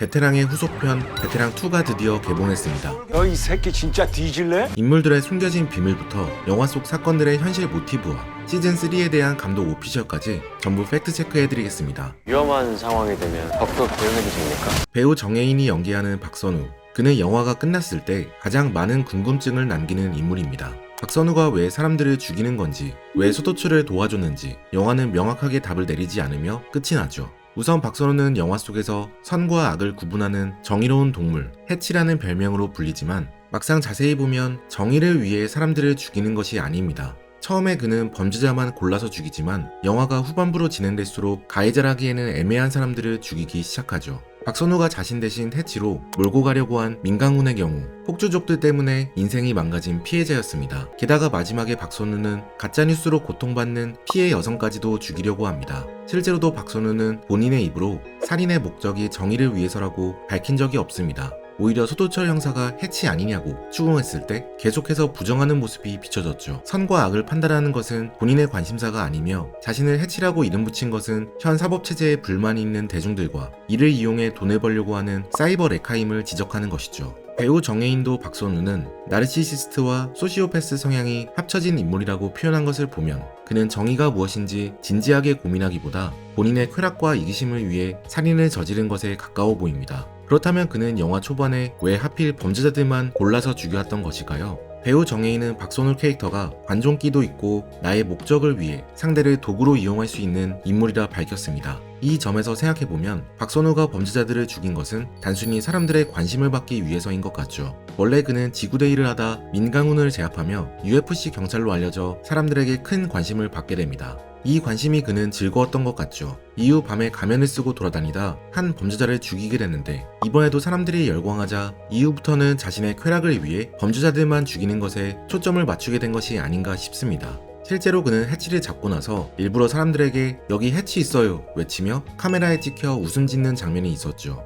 베테랑의 후속편 베테랑2가 드디어 개봉했습니다. 너 이 새끼 진짜 뒤질래? 인물들의 숨겨진 비밀부터 영화 속 사건들의 현실 모티브와 시즌3에 대한 감독 오피셜까지 전부 팩트체크해드리겠습니다. 위험한 상황이 되면 적극 대응해도 됩니까? 배우 정혜인이 연기하는 박선우. 그는 영화가 끝났을 때 가장 많은 궁금증을 남기는 인물입니다. 박선우가 왜 사람들을 죽이는 건지, 왜 소도출을 도와줬는지 영화는 명확하게 답을 내리지 않으며 끝이 나죠. 우선 박선우는 영화 속에서 선과 악을 구분하는 정의로운 동물, 해치라는 별명으로 불리지만 막상 자세히 보면 정의를 위해 사람들을 죽이는 것이 아닙니다. 처음에 그는 범죄자만 골라서 죽이지만 영화가 후반부로 진행될수록 가해자라기에는 애매한 사람들을 죽이기 시작하죠. 박선우가 자신 대신 해치로 몰고 가려고 한 민강훈의 경우 폭주족들 때문에 인생이 망가진 피해자였습니다. 게다가 마지막에 박선우는 가짜뉴스로 고통받는 피해 여성까지도 죽이려고 합니다. 실제로도 박선우는 본인의 입으로 살인의 목적이 정의를 위해서라고 밝힌 적이 없습니다. 오히려 소도철 형사가 해치 아니냐고 추궁했을 때 계속해서 부정하는 모습이 비춰졌죠. 선과 악을 판단하는 것은 본인의 관심사가 아니며 자신을 해치라고 이름 붙인 것은 현 사법체제에 불만이 있는 대중들과 이를 이용해 돈을 벌려고 하는 사이버 레카임을 지적하는 것이죠. 배우 정혜인도 박선우는 나르시시스트와 소시오패스 성향이 합쳐진 인물이라고 표현한 것을 보면 그는 정의가 무엇인지 진지하게 고민하기보다 본인의 쾌락과 이기심을 위해 살인을 저지른 것에 가까워 보입니다. 그렇다면 그는 영화 초반에 왜 하필 범죄자들만 골라서 죽여왔던 것일까요? 배우 정혜인은 박선우 캐릭터가 관종기도 있고 나의 목적을 위해 상대를 도구로 이용할 수 있는 인물이라 밝혔습니다. 이 점에서 생각해보면 박선우가 범죄자들을 죽인 것은 단순히 사람들의 관심을 받기 위해서인 것 같죠. 원래 그는 지구대 일을 하다 민강훈을 제압하며 UFC 경찰로 알려져 사람들에게 큰 관심을 받게 됩니다. 이 관심이 그는 즐거웠던 것 같죠. 이후 밤에 가면을 쓰고 돌아다니다 한 범죄자를 죽이게 됐는데 이번에도 사람들이 열광하자 이후부터는 자신의 쾌락을 위해 범죄자들만 죽이는 것에 초점을 맞추게 된 것이 아닌가 싶습니다. 실제로 그는 해치를 잡고 나서 일부러 사람들에게 여기 해치 있어요 외치며 카메라에 찍혀 웃음 짓는 장면이 있었죠.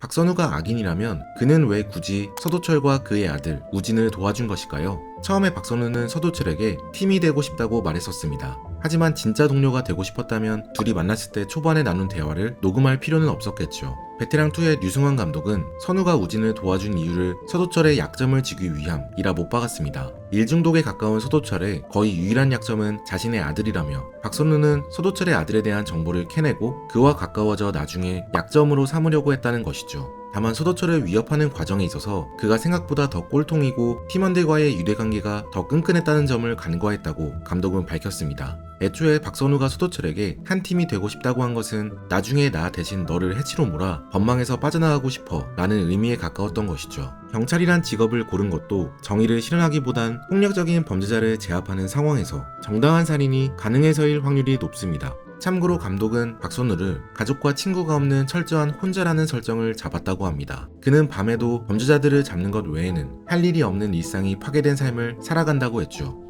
박선우가 악인이라면 그는 왜 굳이 서도철과 그의 아들 우진을 도와준 것일까요? 처음에 박선우는 서도철에게 팀이 되고 싶다고 말했었습니다. 하지만 진짜 동료가 되고 싶었다면 둘이 만났을 때 초반에 나눈 대화를 녹음할 필요는 없었겠죠. 베테랑2의 류승환 감독은 선우가 우진을 도와준 이유를 서도철의 약점을 지기 위함이라 못 박았습니다. 일중독에 가까운 서도철의 거의 유일한 약점은 자신의 아들이라며 박선우는 서도철의 아들에 대한 정보를 캐내고 그와 가까워져 나중에 약점으로 삼으려고 했다는 것이죠. 다만 서도철을 위협하는 과정에 있어서 그가 생각보다 더 꼴통이고 팀원들과의 유대관계가 더 끈끈했다는 점을 간과했다고 감독은 밝혔습니다. 애초에 박선우가 서도철에게 한 팀이 되고 싶다고 한 것은 나중에 나 대신 너를 해치로 몰아 법망에서 빠져나가고 싶어 라는 의미에 가까웠던 것이죠. 경찰이란 직업을 고른 것도 정의를 실현하기보단 폭력적인 범죄자를 제압하는 상황에서 정당한 살인이 가능해서일 확률이 높습니다. 참고로 감독은 박선우를 가족과 친구가 없는 철저한 혼자라는 설정을 잡았다고 합니다. 그는 밤에도 범죄자들을 잡는 것 외에는 할 일이 없는 일상이 파괴된 삶을 살아간다고 했죠.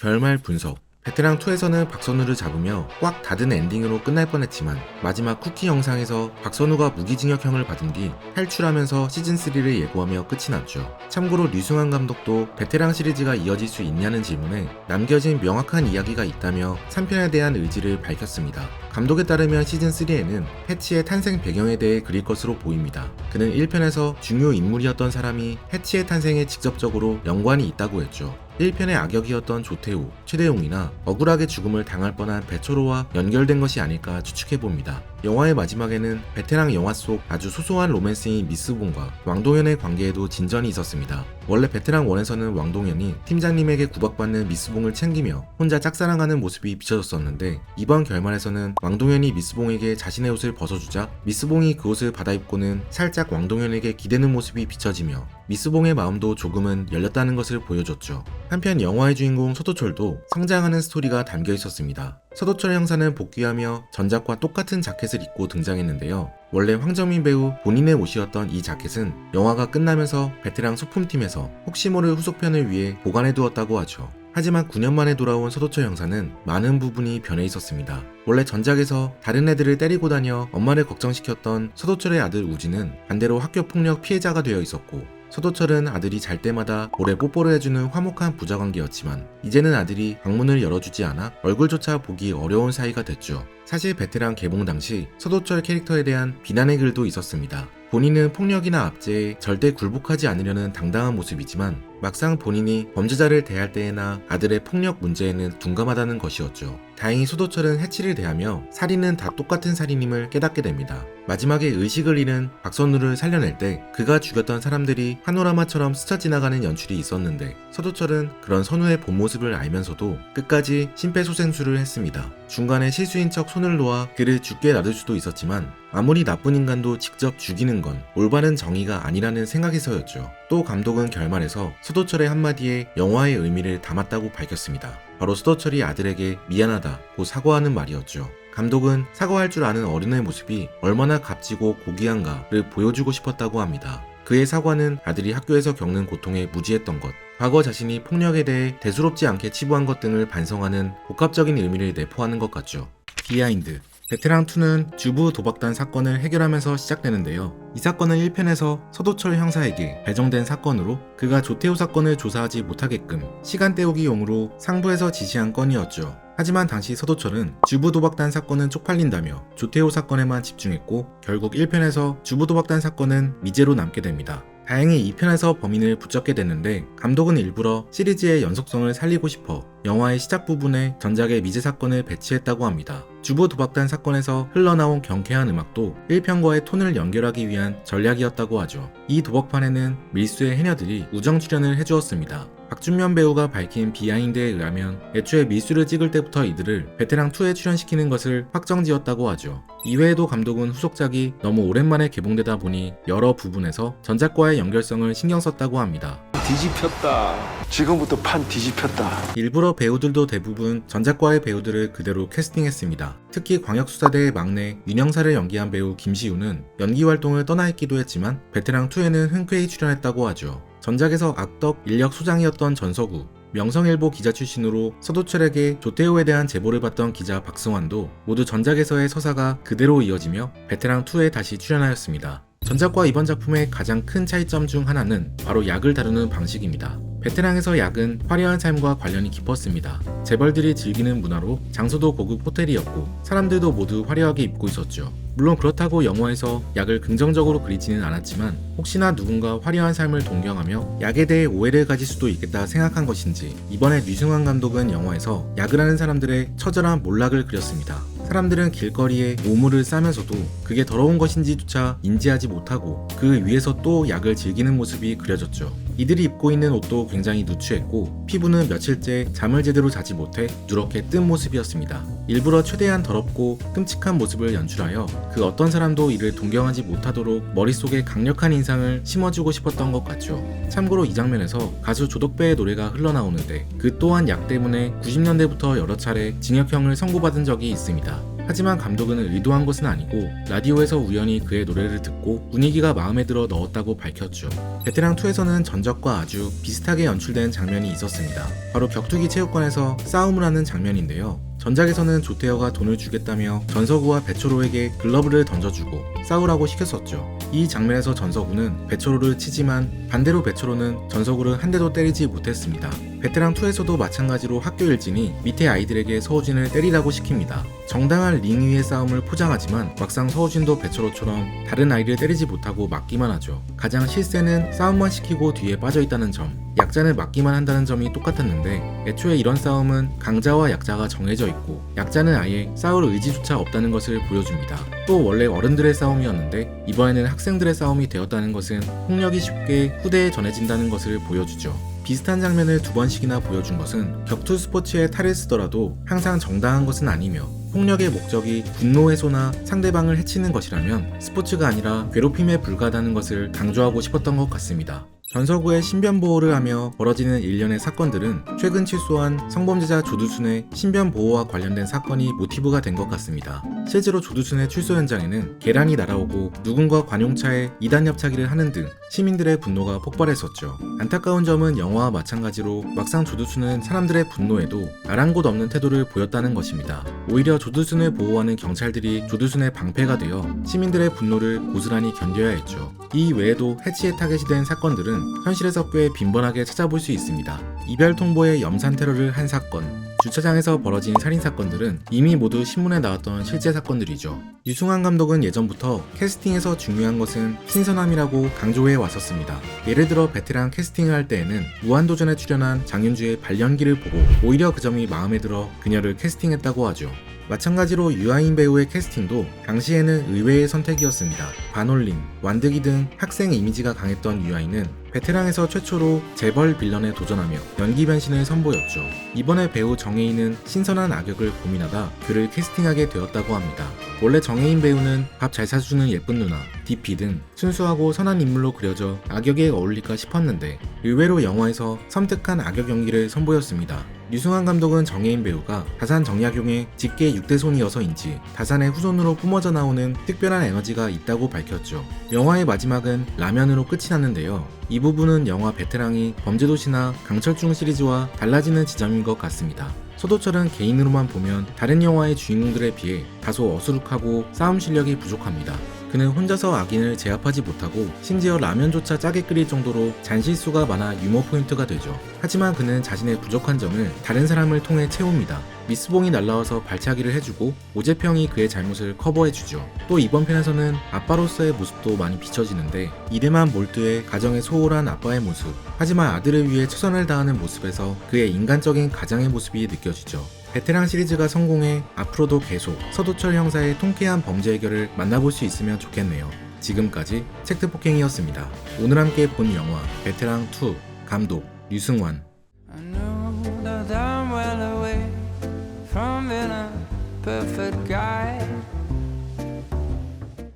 결말 분석 베테랑 2에서는 박선우를 잡으며 꽉 닫은 엔딩으로 끝날 뻔했지만 마지막 쿠키 영상에서 박선우가 무기징역형을 받은 뒤 탈출하면서 시즌3를 예고하며 끝이 났죠. 참고로 류승환 감독도 베테랑 시리즈가 이어질 수 있냐는 질문에 남겨진 명확한 이야기가 있다며 3편에 대한 의지를 밝혔습니다. 감독에 따르면 시즌3에는 해치의 탄생 배경에 대해 그릴 것으로 보입니다. 그는 1편에서 중요 인물이었던 사람이 해치의 탄생에 직접적으로 연관이 있다고 했죠. 1편의 악역이었던 조태우, 최대용이나 억울하게 죽음을 당할 뻔한 배철호와 연결된 것이 아닐까 추측해봅니다. 영화의 마지막에는 베테랑 영화 속 아주 소소한 로맨스인 미스본과 왕동현의 관계에도 진전이 있었습니다. 원래 베테랑 1에서는 왕동현이 팀장님에게 구박받는 미스봉을 챙기며 혼자 짝사랑하는 모습이 비춰졌었는데 이번 결말에서는 왕동현이 미스봉에게 자신의 옷을 벗어주자 미스봉이 그 옷을 받아입고는 살짝 왕동현에게 기대는 모습이 비춰지며 미스봉의 마음도 조금은 열렸다는 것을 보여줬죠. 한편 영화의 주인공 서도철도 성장하는 스토리가 담겨 있었습니다. 서도철 형사는 복귀하며 전작과 똑같은 자켓 을 입고 등장했는데요. 원래 황정민 배우 본인의 옷이었던 이 자켓은 영화가 끝나면서 베테랑 소품팀에서 혹시 모를 후속편을 위해 보관해 두었다고 하죠. 하지만 9년 만에 돌아온 서도철 형사는 많은 부분이 변해 있었습니다. 원래 전작에서 다른 애들을 때리고 다녀 엄마를 걱정시켰던 서도철의 아들 우진은 반대로 학교 폭력 피해자가 되어 있었고 서도철은 아들이 잘 때마다 볼에 뽀뽀를 해주는 화목한 부자 관계였지만 이제는 아들이 방문을 열어주지 않아 얼굴조차 보기 어려운 사이가 됐죠. 사실 베테랑 개봉 당시 서도철 캐릭터에 대한 비난의 글도 있었습니다. 본인은 폭력이나 압제에 절대 굴복하지 않으려는 당당한 모습이지만 막상 본인이 범죄자를 대할 때에나 아들의 폭력 문제에는 둔감하다는 것이었죠. 다행히 소도철은 해치를 대하며 살인은 다 똑같은 살인임을 깨닫게 됩니다. 마지막에 의식을 잃은 박선우를 살려낼 때 그가 죽였던 사람들이 파노라마처럼 스쳐 지나가는 연출이 있었는데 서도철은 그런 선우의 본 모습을 알면서도 끝까지 심폐소생술을 했습니다. 중간에 실수인 척 손을 놓아 그를 죽게 놔둘 수도 있었지만 아무리 나쁜 인간도 직접 죽이는 건 올바른 정의가 아니라는 생각에서였죠. 또 감독은 결말에서 서도철의 한마디에 영화의 의미를 담았다고 밝혔습니다. 바로 서도철이 아들에게 미안하다고 사과하는 말이었죠. 감독은 사과할 줄 아는 어른의 모습이 얼마나 값지고 고귀한가를 보여주고 싶었다고 합니다. 그의 사과는 아들이 학교에서 겪는 고통에 무지했던 것, 과거 자신이 폭력에 대해 대수롭지 않게 치부한 것 등을 반성하는 복합적인 의미를 내포하는 것 같죠. 비하인드 베테랑2는 주부 도박단 사건을 해결하면서 시작되는데요. 이 사건은 1편에서 서도철 형사에게 배정된 사건으로 그가 조태호 사건을 조사하지 못하게끔 시간 때우기용으로 상부에서 지시한 건이었죠. 하지만 당시 서도철은 주부 도박단 사건은 쪽팔린다며 조태호 사건에만 집중했고 결국 1편에서 주부 도박단 사건은 미제로 남게 됩니다. 다행히 2편에서 범인을 붙잡게 됐는데 감독은 일부러 시리즈의 연속성을 살리고 싶어 영화의 시작 부분에 전작의 미제 사건을 배치했다고 합니다. 주부 도박단 사건에서 흘러나온 경쾌한 음악도 1편과의 톤을 연결하기 위한 전략이었다고 하죠. 이 도박판에는 밀수의 해녀들이 우정 출연을 해주었습니다. 박준면 배우가 밝힌 비하인드에 의하면 애초에 밀수를 찍을 때부터 이들을 베테랑 2에 출연시키는 것을 확정지었다고 하죠. 이외에도 감독은 후속작이 너무 오랜만에 개봉되다 보니 여러 부분에서 전작과의 연결성을 신경 썼다고 합니다. 뒤집혔다. 지금부터 판 뒤집혔다. 일부러 배우들도 대부분 전작과의 배우들을 그대로 캐스팅했습니다. 특히 광역수사대의 막내 윤영사를 연기한 배우 김시우는 연기 활동을 떠나 있기도 했지만 베테랑 2에는 흔쾌히 출연했다고 하죠. 전작에서 악덕 인력 소장이었던 전서구, 명성일보 기자 출신으로 서도철에게 조태호에 대한 제보를 받던 기자 박승환도 모두 전작에서의 서사가 그대로 이어지며 베테랑2에 다시 출연하였습니다. 전작과 이번 작품의 가장 큰 차이점 중 하나는 바로 약을 다루는 방식입니다. 베테랑에서 약은 화려한 삶과 관련이 깊었습니다. 재벌들이 즐기는 문화로 장소도 고급 호텔이었고 사람들도 모두 화려하게 입고 있었죠. 물론 그렇다고 영화에서 약을 긍정적으로 그리지는 않았지만 혹시나 누군가 화려한 삶을 동경하며 약에 대해 오해를 가질 수도 있겠다 생각한 것인지 이번에 류승환 감독은 영화에서 약을 하는 사람들의 처절한 몰락을 그렸습니다. 사람들은 길거리에 오물을 싸면서도 그게 더러운 것인지조차 인지하지 못하고 그 위에서 또 약을 즐기는 모습이 그려졌죠. 이들이 입고 있는 옷도 굉장히 누추했고 피부는 며칠째 잠을 제대로 자지 못해 누렇게 뜬 모습이었습니다. 일부러 최대한 더럽고 끔찍한 모습을 연출하여 그 어떤 사람도 이를 동경하지 못하도록 머릿속에 강력한 인상을 심어주고 싶었던 것 같죠. 참고로 이 장면에서 가수 조덕배의 노래가 흘러나오는데 그 또한 약 때문에 90년대부터 여러 차례 징역형을 선고받은 적이 있습니다. 하지만 감독은 의도한 것은 아니고 라디오에서 우연히 그의 노래를 듣고 분위기가 마음에 들어 넣었다고 밝혔죠. 베테랑2에서는 전적과 아주 비슷하게 연출된 장면이 있었습니다. 바로 격투기 체육관에서 싸움을 하는 장면인데요. 전작에서는 조태호가 돈을 주겠다며 전서구와 배철호에게 글러브를 던져주고 싸우라고 시켰었죠. 이 장면에서 전서구는 배철호를 치지만 반대로 배철호는 전서구를 한 대도 때리지 못했습니다. 베테랑2에서도 마찬가지로 학교 일진이 밑에 아이들에게 서우진을 때리라고 시킵니다. 정당한 링 위의 싸움을 포장하지만 막상 서우진도 배철호처럼 다른 아이를 때리지 못하고 맞기만 하죠. 가장 실세는 싸움만 시키고 뒤에 빠져 있다는 점. 약자는 맞기만 한다는 점이 똑같았는데 애초에 이런 싸움은 강자와 약자가 정해져 있고 약자는 아예 싸울 의지조차 없다는 것을 보여줍니다. 또 원래 어른들의 싸움이었는데 이번에는 학생들의 싸움이 되었다는 것은 폭력이 쉽게 후대에 전해진다는 것을 보여주죠. 비슷한 장면을 두 번씩이나 보여준 것은 격투 스포츠에 탈을 쓰더라도 항상 정당한 것은 아니며 폭력의 목적이 분노 해소나 상대방을 해치는 것이라면 스포츠가 아니라 괴롭힘에 불과하다는 것을 강조하고 싶었던 것 같습니다. 전서구의 신변 보호를 하며 벌어지는 일련의 사건들은 최근 취소한 성범죄자 조두순의 신변 보호와 관련된 사건이 모티브가 된 것 같습니다. 실제로 조두순의 출소 현장에는 계란이 날아오고 누군가 관용차에 이단 협차기를 하는 등 시민들의 분노가 폭발했었죠. 안타까운 점은 영화와 마찬가지로 막상 조두순은 사람들의 분노에도 아랑곳 없는 태도를 보였다는 것입니다. 오히려 조두순을 보호하는 경찰들이 조두순의 방패가 되어 시민들의 분노를 고스란히 견뎌야 했죠. 이 외에도 해치에 타겟이 된 사건들은 현실에서 꽤 빈번하게 찾아볼 수 있습니다. 이별 통보에 염산 테러를 한 사건, 주차장에서 벌어진 살인 사건들은 이미 모두 신문에 나왔던 실제 사건들이죠. 유승환 감독은 예전부터 캐스팅에서 중요한 것은 신선함이라고 강조해 왔었습니다. 예를 들어 베테랑 캐스팅을 할 때에는 무한도전에 출연한 장윤주의 발연기를 보고 오히려 그 점이 마음에 들어 그녀를 캐스팅했다고 하죠. 마찬가지로 유아인 배우의 캐스팅도 당시에는 의외의 선택이었습니다. 반올림, 완득이 등 학생 이미지가 강했던 유아인은 베테랑에서 최초로 재벌 빌런에 도전하며 연기 변신을 선보였죠. 이번에 배우 정혜인은 신선한 악역을 고민하다 그를 캐스팅하게 되었다고 합니다. 원래 정혜인 배우는 밥 잘 사주는 예쁜 누나, DP 등 순수하고 선한 인물로 그려져 악역에 어울릴까 싶었는데 의외로 영화에서 섬뜩한 악역 연기를 선보였습니다. 유승환 감독은 정혜인 배우가 다산 정약용의 직계 6대손이어서인지 다산의 후손으로 뿜어져 나오는 특별한 에너지가 있다고 밝혔죠. 영화의 마지막은 라면으로 끝이 났는데요. 이 부분은 영화 베테랑이 범죄도시나 강철중 시리즈와 달라지는 지점인 것 같습니다. 서도철은 개인으로만 보면 다른 영화의 주인공들에 비해 다소 어수룩하고 싸움 실력이 부족합니다. 그는 혼자서 악인을 제압하지 못하고 심지어 라면조차 짜게 끓일 정도로 잔실수가 많아 유머 포인트가 되죠. 하지만 그는 자신의 부족한 점을 다른 사람을 통해 채웁니다. 미스봉이 날라와서 발차기를 해주고 오재평이 그의 잘못을 커버해주죠. 또 이번 편에서는 아빠로서의 모습도 많이 비춰지는데 이름한 몰두해 가정의 소홀한 아빠의 모습 하지만 아들을 위해 최선을 다하는 모습에서 그의 인간적인 가장의 모습이 느껴지죠. 베테랑 시리즈가 성공해 앞으로도 계속 서도철 형사의 통쾌한 범죄 해결을 만나볼 수 있으면 좋겠네요. 지금까지 책트폭행이었습니다. 오늘 함께 본 영화 베테랑 2 감독 유승환